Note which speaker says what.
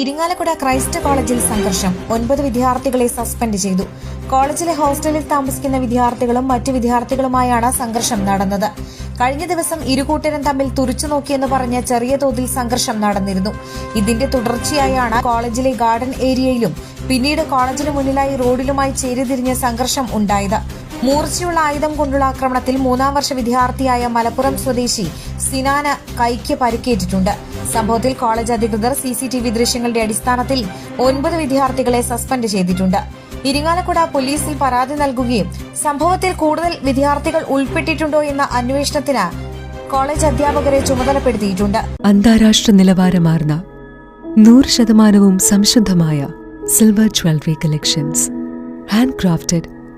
Speaker 1: Irinjalakuda Christ കോളേജിൽ സംഘർഷം. ഒൻപത് വിദ്യാർത്ഥികളെ സസ്പെൻഡ് ചെയ്തു. കോളേജിലെ ഹോസ്റ്റലിൽ താമസിക്കുന്ന വിദ്യാർത്ഥികളും മറ്റു വിദ്യാർത്ഥികളുമായാണ് സംഘർഷം നടന്നത്. കഴിഞ്ഞ ദിവസം ഇരുകൂട്ടരും തമ്മിൽ തുറിച്ചുനോക്കിയെന്ന് പറഞ്ഞ് ചെറിയ തോതിൽ സംഘർഷം നടന്നിരുന്നു. ഇതിന്റെ തുടർച്ചയായാണ് കോളേജിലെ ഗാർഡൻ ഏരിയയിലും പിന്നീട് കോളേജിന് മുന്നിലായി റോഡിലുമായി ചേരിതിരിഞ്ഞ് സംഘർഷം ഉണ്ടായത്. മൂർച്ചയുള്ള ആയുധം കൊണ്ടുള്ള ആക്രമണത്തിൽ മൂന്നാം വർഷ വിദ്യാർത്ഥിയായ മലപ്പുറം സ്വദേശി സിനാന കൈക്ക് പരിക്കേറ്റിട്ടുണ്ട്. സംഭവത്തിൽ കോളേജ് അധികൃതർ സി സി ടി വി ദൃശ്യങ്ങളുടെ അടിസ്ഥാനത്തിൽ ഒൻപത് വിദ്യാർത്ഥികളെ സസ്പെൻഡ് ചെയ്തിട്ടുണ്ട്. ഇരിങ്ങാലക്കുട പോലീസിൽ പരാതി നൽകുകയും സംഭവത്തിൽ കൂടുതൽ വിദ്യാർത്ഥികൾ ഉൾപ്പെട്ടിട്ടുണ്ടോ എന്ന അന്വേഷണത്തിന് കോളേജ് അധ്യാപകരെ ചുമതലപ്പെടുത്തിയിട്ടുണ്ട്.
Speaker 2: അന്താരാഷ്ട്ര നിലവാരമാർന്ന നൂറ് ശതമാനവും സംശുദ്ധമായ silver jewellery collections. Handcrafted